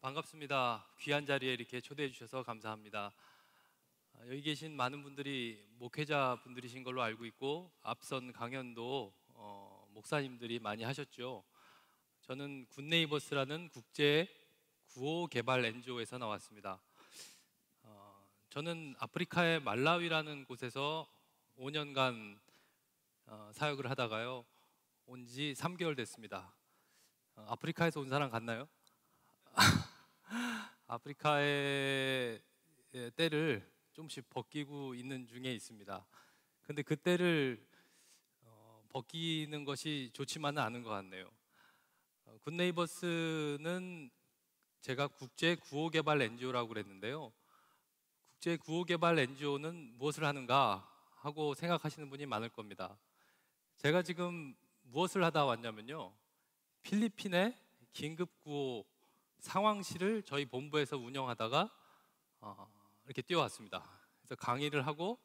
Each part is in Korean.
반갑습니다. 귀한 자리에 이렇게 초대해 주셔서 감사합니다. 아, 여기 계신 많은 분들이 목회자 분들이신 걸로 알고 있고 앞선 강연도 어, 목사님들이 많이 하셨죠. 저는 굿네이버스라는 국제 구호 개발 NGO에서 나왔습니다. 어, 저는 아프리카의 말라위라는 곳에서 5년간 어, 사역을 하다가요 온 지 3개월 됐습니다. 어, 아프리카에서 온 사람 같나요? 아프리카의 예, 때를 조금씩 벗기고 있는 중에 있습니다. 근데 그 때를 어, 벗기는 것이 좋지만은 않은 것 같네요. 어, 굿네이버스는 제가 국제 구호 개발 NGO라고 그랬는데요. 국제 구호 개발 NGO는 무엇을 하는가 하고 생각하시는 분이 많을 겁니다. 제가 지금 무엇을 하다 왔냐면요. 필리핀의 긴급 구호 상황실을 저희 본부에서 운영하다가 어, 이렇게 뛰어왔습니다. 그래서 강의를 하고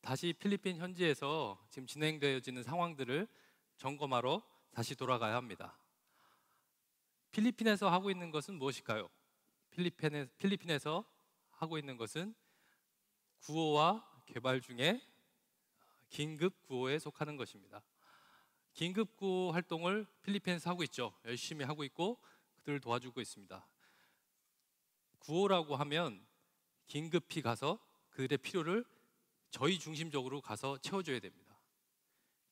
다시 필리핀 현지에서 지금 진행되어지는 상황들을 점검하러 다시 돌아가야 합니다. 필리핀에서 하고 있는 것은 무엇일까요? 필리핀에, 필리핀에서 하고 있는 것은 구호와 개발 중에 긴급 구호에 속하는 것입니다. 긴급 구호 활동을 필리핀에서 하고 있죠. 열심히 하고 있고 그들을 도와주고 있습니다. 구호라고 하면 긴급히 가서 그들의 필요를 저희 중심적으로 가서 채워줘야 됩니다.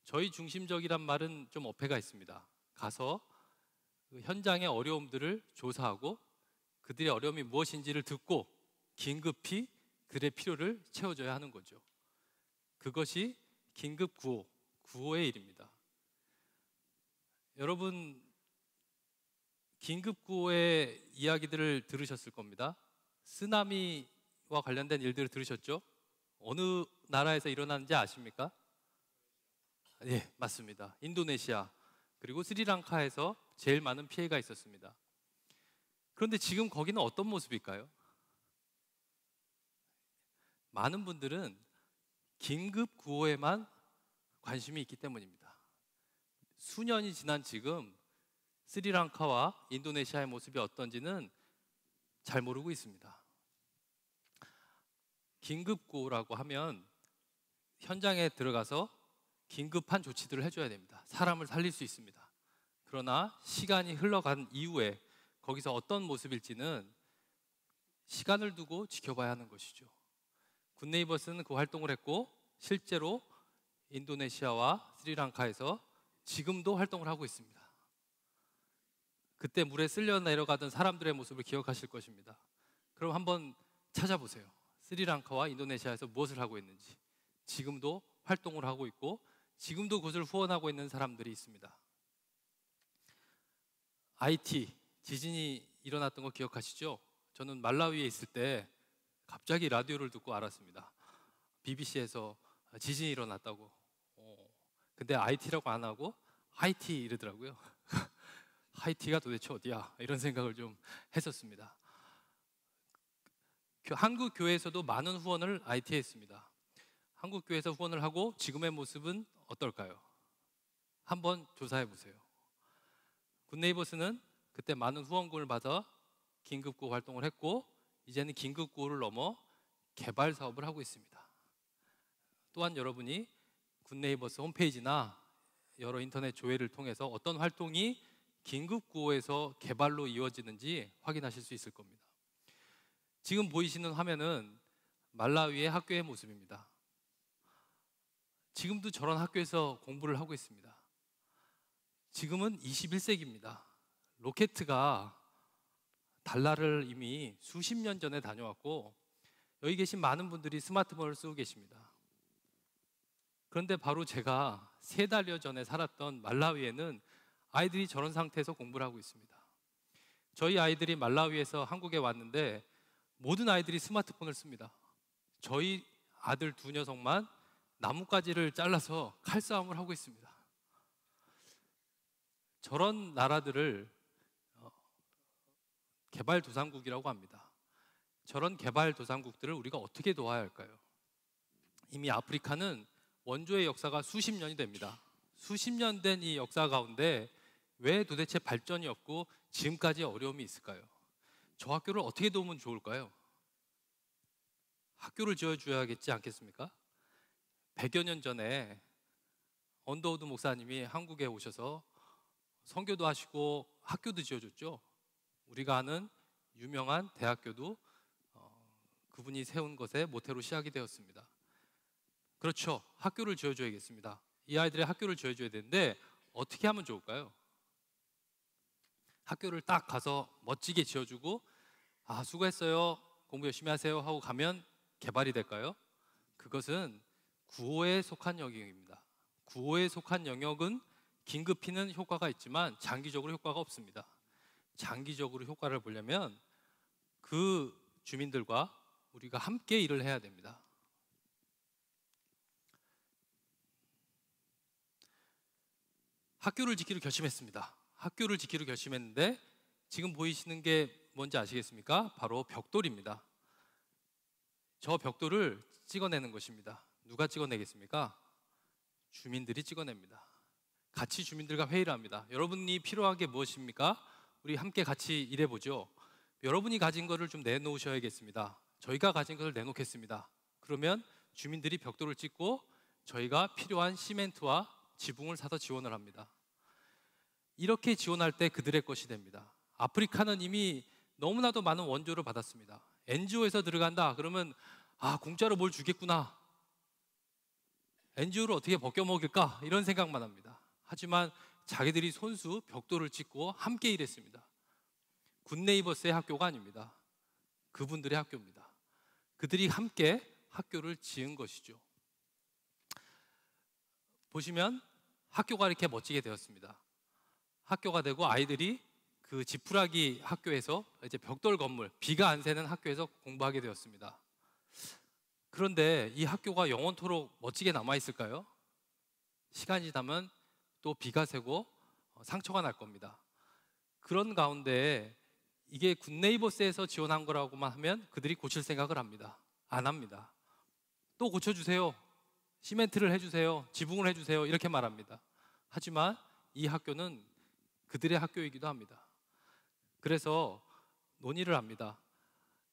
저희 중심적이란 말은 좀 어폐가 있습니다. 가서 그 현장의 어려움들을 조사하고 그들의 어려움이 무엇인지를 듣고 긴급히 그들의 필요를 채워줘야 하는 거죠. 그것이 긴급 구호, 구호의 일입니다. 여러분 긴급 구호의 이야기들을 들으셨을 겁니다. 쓰나미와 관련된 일들을 들으셨죠? 어느 나라에서 일어나는지 아십니까? 네, 맞습니다. 인도네시아 그리고 스리랑카에서 제일 많은 피해가 있었습니다. 그런데 지금 거기는 어떤 모습일까요? 많은 분들은 긴급 구호에만 관심이 있기 때문입니다. 수년이 지난 지금 스리랑카와 인도네시아의 모습이 어떤지는 잘 모르고 있습니다. 긴급구호라고 하면 현장에 들어가서 긴급한 조치들을 해줘야 됩니다. 사람을 살릴 수 있습니다. 그러나 시간이 흘러간 이후에 거기서 어떤 모습일지는 시간을 두고 지켜봐야 하는 것이죠. 굿네이버스는 그 활동을 했고 실제로 인도네시아와 스리랑카에서 지금도 활동을 하고 있습니다. 그때 물에 쓸려 내려가던 사람들의 모습을 기억하실 것입니다. 그럼 한번 찾아보세요. 스리랑카와 인도네시아에서 무엇을 하고 있는지. 지금도 활동을 하고 있고 지금도 그것을 후원하고 있는 사람들이 있습니다. IT 지진이 일어났던 거 기억하시죠? 저는 말라위에 있을 때 갑자기 라디오를 듣고 알았습니다. BBC에서 지진이 일어났다고. 어, 근데 IT라고 안 하고 IT 이러더라고요. 하이티가 도대체 어디야? 이런 생각을 좀 했었습니다. 한국 교회에서도 많은 후원을 IT에 했습니다. 한국 교회에서 후원을 하고 지금의 모습은 어떨까요? 한번 조사해 보세요. 굿네이버스는 그때 많은 후원금을 받아 긴급구호 활동을 했고 이제는 긴급구호를 넘어 개발 사업을 하고 있습니다. 또한 여러분이 굿네이버스 홈페이지나 여러 인터넷 조회를 통해서 어떤 활동이 긴급 구호에서 개발로 이루어지는지 확인하실 수 있을 겁니다. 지금 보이시는 화면은 말라위의 학교의 모습입니다. 지금도 저런 학교에서 공부를 하고 있습니다. 지금은 21세기입니다. 로켓가 달나를 이미 수십 년 전에 다녀왔고 여기 계신 많은 분들이 스마트폰을 쓰고 계십니다. 그런데 바로 제가 세 달여 전에 살았던 말라위에는 아이들이 저런 상태에서 공부를 하고 있습니다. 저희 아이들이 말라위에서 한국에 왔는데 모든 아이들이 스마트폰을 씁니다. 저희 아들 두 녀석만 나뭇가지를 잘라서 칼싸움을 하고 있습니다. 저런 나라들을 어, 개발도상국이라고 합니다. 저런 개발도상국들을 우리가 어떻게 도와야 할까요? 이미 아프리카는 원조의 역사가 수십 년이 됩니다. 수십 년 된 이 역사 가운데 왜 도대체 발전이 없고 지금까지 어려움이 있을까요? 저 학교를 어떻게 도우면 좋을까요? 학교를 지어줘야겠지 않겠습니까? 100여 년 전에 언더우드 목사님이 한국에 오셔서 선교도 하시고 학교도 지어줬죠. 우리가 아는 유명한 대학교도 어, 그분이 세운 것에 모태로 시작이 되었습니다. 그렇죠. 학교를 지어줘야겠습니다. 이 아이들의 학교를 지어줘야 되는데 어떻게 하면 좋을까요? 학교를 딱 가서 멋지게 지어주고 아 수고했어요 공부 열심히 하세요 하고 가면 개발이 될까요? 그것은 구호에 속한 영역입니다. 구호에 속한 영역은 긴급히는 효과가 있지만 장기적으로 효과가 없습니다. 장기적으로 효과를 보려면 그 주민들과 우리가 함께 일을 해야 됩니다. 학교를 짓기로 결심했습니다. 학교를 짓기로 결심했는데 지금 보이시는 게 뭔지 아시겠습니까? 바로 벽돌입니다. 저 벽돌을 찍어내는 것입니다. 누가 찍어내겠습니까? 주민들이 찍어냅니다. 같이 주민들과 회의를 합니다. 여러분이 필요한 게 무엇입니까? 우리 함께 같이 일해 보죠. 여러분이 가진 것을 좀 내놓으셔야겠습니다. 저희가 가진 것을 내놓겠습니다. 그러면 주민들이 벽돌을 찍고 저희가 필요한 시멘트와 지붕을 사서 지원을 합니다. 이렇게 지원할 때 그들의 것이 됩니다. 아프리카는 이미 너무나도 많은 원조를 받았습니다. NGO에서 들어간다. 그러면 아 공짜로 뭘 주겠구나. NGO를 어떻게 벗겨 먹일까 이런 생각만 합니다. 하지만 자기들이 손수 벽돌을 찍고 함께 일했습니다. 굿네이버스의 학교가 아닙니다. 그분들의 학교입니다. 그들이 함께 학교를 지은 것이죠. 보시면 학교가 이렇게 멋지게 되었습니다. 학교가 되고 아이들이 그 지푸라기 학교에서 이제 벽돌 건물 비가 안 새는 학교에서 공부하게 되었습니다. 그런데 이 학교가 영원토록 멋지게 남아 있을까요? 시간이 지나면 또 비가 새고 어, 상처가 날 겁니다. 그런 가운데 이게 굿네이버스에서 지원한 거라고만 하면 그들이 고칠 생각을 합니다. 안 합니다. 또 고쳐주세요. 시멘트를 해주세요. 지붕을 해주세요. 이렇게 말합니다. 하지만 이 학교는 그들의 학교이기도 합니다. 그래서 논의를 합니다.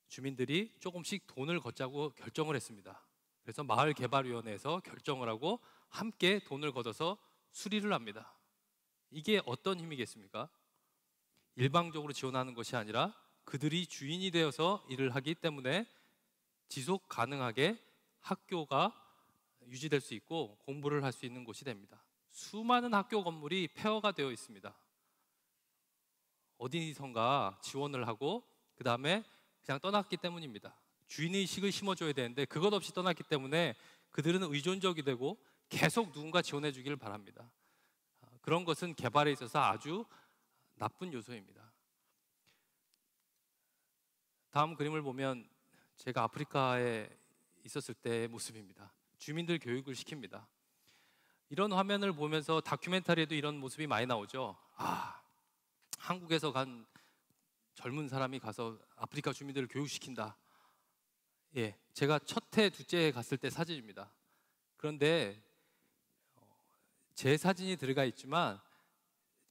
주민들이 조금씩 돈을 걷자고 결정을 했습니다. 그래서 마을개발위원회에서 결정을 하고 함께 돈을 걷어서 수리를 합니다. 이게 어떤 힘이겠습니까? 일방적으로 지원하는 것이 아니라 그들이 주인이 되어서 일을 하기 때문에 지속 가능하게 학교가 유지될 수 있고 공부를 할 수 있는 곳이 됩니다. 수많은 학교 건물이 폐허가 되어 있습니다. 어디선가 지원을 하고 그 다음에 그냥 떠났기 때문입니다. 주인의식을 심어줘야 되는데 그것 없이 떠났기 때문에 그들은 의존적이 되고 계속 누군가 지원해 주기를 바랍니다. 아, 그런 것은 개발에 있어서 아주 나쁜 요소입니다. 다음 그림을 보면 제가 아프리카에 있었을 때의 모습입니다. 주민들 교육을 시킵니다. 이런 화면을 보면서 다큐멘터리에도 이런 모습이 많이 나오죠. 아, 한국에서 간 젊은 사람이 가서 아프리카 주민들을 교육시킨다. 예, 제가 첫 해, 두째 해 갔을 때 사진입니다. 그런데 어, 제 사진이 들어가 있지만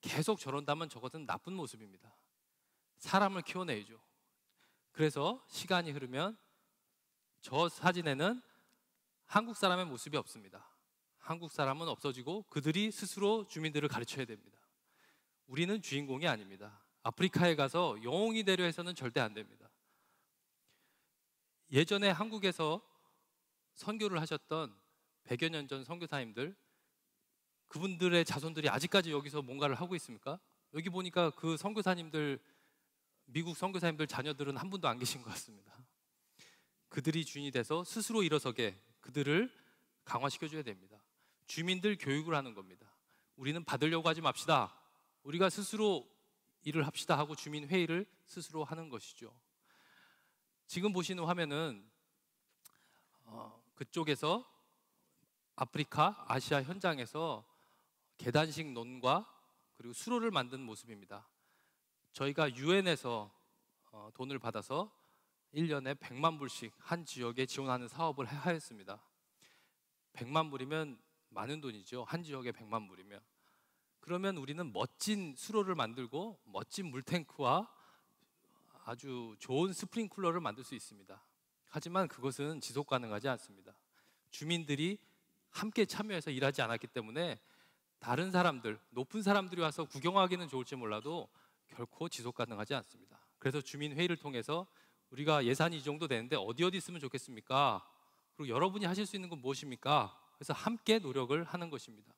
계속 저런다면 저것은 나쁜 모습입니다. 사람을 키워내야죠. 그래서 시간이 흐르면 저 사진에는 한국 사람의 모습이 없습니다. 한국 사람은 없어지고 그들이 스스로 주민들을 가르쳐야 됩니다. 우리는 주인공이 아닙니다. 아프리카에 가서 영웅이 되려 해서는 절대 안 됩니다. 예전에 한국에서 선교를 하셨던 100여 년 전 선교사님들 그분들의 자손들이 아직까지 여기서 뭔가를 하고 있습니까? 여기 보니까 그 선교사님들 미국 선교사님들 자녀들은 한 분도 안 계신 것 같습니다. 그들이 주인이 돼서 스스로 일어서게 그들을 강화시켜 줘야 됩니다. 주민들 교육을 하는 겁니다. 우리는 받으려고 하지 맙시다. 우리가 스스로 일을 합시다 하고 주민 회의를 스스로 하는 것이죠. 지금 보시는 화면은 어, 그쪽에서 아프리카, 아시아 현장에서 계단식 논과 그리고 수로를 만든 모습입니다. 저희가 유엔에서 어, 돈을 받아서 1년에 100만 불씩 한 지역에 지원하는 사업을 하였습니다. 100만 불이면 많은 돈이죠. 한 지역에 100만 불이면. 그러면 우리는 멋진 수로를 만들고 멋진 물탱크와 아주 좋은 스프링쿨러를 만들 수 있습니다. 하지만 그것은 지속 가능하지 않습니다. 주민들이 함께 참여해서 일하지 않았기 때문에 다른 사람들, 높은 사람들이 와서 구경하기는 좋을지 몰라도 결코 지속 가능하지 않습니다. 그래서 주민 회의를 통해서 우리가 예산이 이 정도 되는데 어디 어디 쓰면 좋겠습니까? 그리고 여러분이 하실 수 있는 건 무엇입니까? 그래서 함께 노력을 하는 것입니다.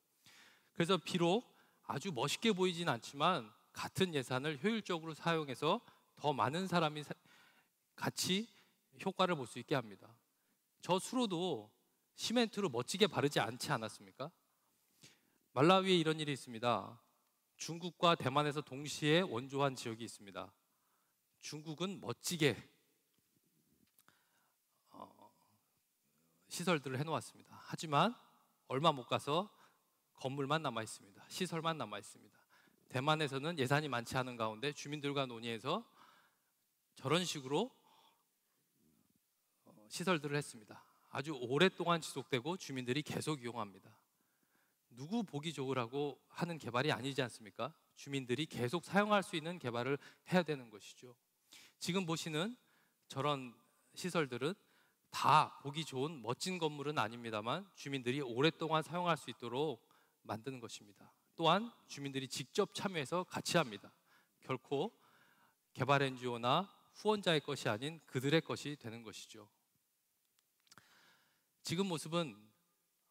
그래서 비록 아주 멋있게 보이진 않지만 같은 예산을 효율적으로 사용해서 더 많은 사람이 같이 효과를 볼 수 있게 합니다. 저 수로도 시멘트로 멋지게 바르지 않지 않았습니까? 말라위에 이런 일이 있습니다. 중국과 대만에서 동시에 원조한 지역이 있습니다. 중국은 멋지게 어, 시설들을 해놓았습니다. 하지만 얼마 못 가서 건물만 남아 있습니다. 시설만 남아 있습니다. 대만에서는 예산이 많지 않은 가운데 주민들과 논의해서 저런 식으로 어, 시설들을 했습니다. 아주 오랫동안 지속되고 주민들이 계속 이용합니다. 누구 보기 좋으라고 하는 개발이 아니지 않습니까? 주민들이 계속 사용할 수 있는 개발을 해야 되는 것이죠. 지금 보시는 저런 시설들은 다 보기 좋은 멋진 건물은 아닙니다만 주민들이 오랫동안 사용할 수 있도록 만드는 것입니다. 또한 주민들이 직접 참여해서 같이 합니다. 결코 개발 NGO나 후원자의 것이 아닌 그들의 것이 되는 것이죠. 지금 모습은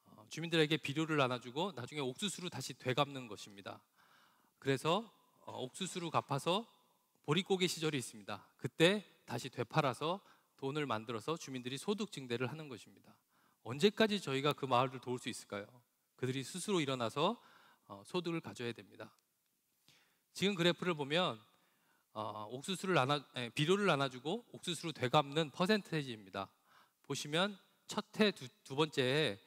어, 주민들에게 비료를 나눠주고 나중에 옥수수로 다시 되갚는 것입니다. 그래서 어, 옥수수로 갚아서 보릿고개 시절이 있습니다. 그때 다시 되팔아서 돈을 만들어서 주민들이 소득 증대를 하는 것입니다. 언제까지 저희가 그 마을을 도울 수 있을까요? 그들이 스스로 일어나서 어, 소득을 가져야 됩니다. 지금 그래프를 보면 어, 옥수수를 나눠 에, 비료를 나눠주고 옥수수로 되갚는 퍼센테이지입니다. 보시면 첫해 두, 두 번째에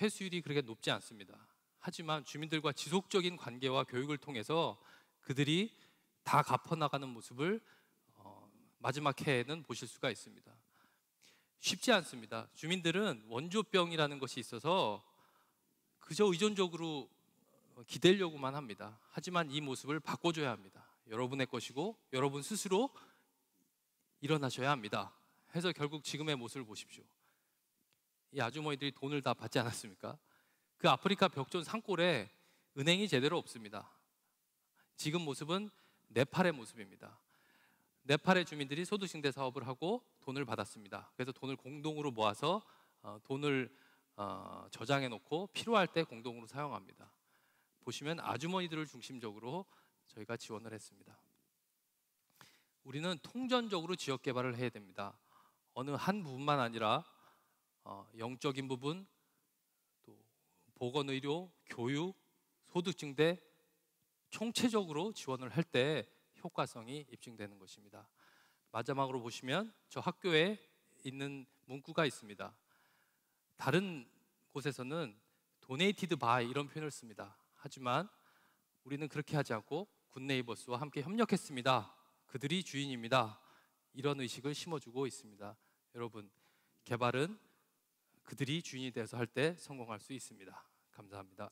회수율이 그렇게 높지 않습니다. 하지만 주민들과 지속적인 관계와 교육을 통해서 그들이 다 갚아나가는 모습을 어, 마지막 해에는 보실 수가 있습니다. 쉽지 않습니다. 주민들은 원조병이라는 것이 있어서 그저 의존적으로 기대려고만 합니다. 하지만 이 모습을 바꿔줘야 합니다. 여러분의 것이고 여러분 스스로 일어나셔야 합니다. 해서 결국 지금의 모습을 보십시오. 이 아주머니들이 돈을 다 받지 않았습니까? 그 아프리카 벽존 산골에 은행이 제대로 없습니다. 지금 모습은 네팔의 모습입니다. 네팔의 주민들이 소득증대 사업을 하고 돈을 받았습니다. 그래서 돈을 공동으로 모아서 어, 돈을 어, 저장해 놓고 필요할 때 공동으로 사용합니다. 보시면 아주머니들을 중심적으로 저희가 지원을 했습니다. 우리는 통전적으로 지역 개발을 해야 됩니다. 어느 한 부분만 아니라 어, 영적인 부분, 또 보건 의료, 교육, 소득 증대 총체적으로 지원을 할 때 효과성이 입증되는 것입니다. 마지막으로 보시면 저 학교에 있는 문구가 있습니다. 다른 곳에서는 도네이티드 바이 이런 표현을 씁니다. 하지만 우리는 그렇게 하지 않고 굿네이버스와 함께 협력했습니다. 그들이 주인입니다. 이런 의식을 심어주고 있습니다. 여러분, 개발은 그들이 주인이 돼서 할 때 성공할 수 있습니다. 감사합니다.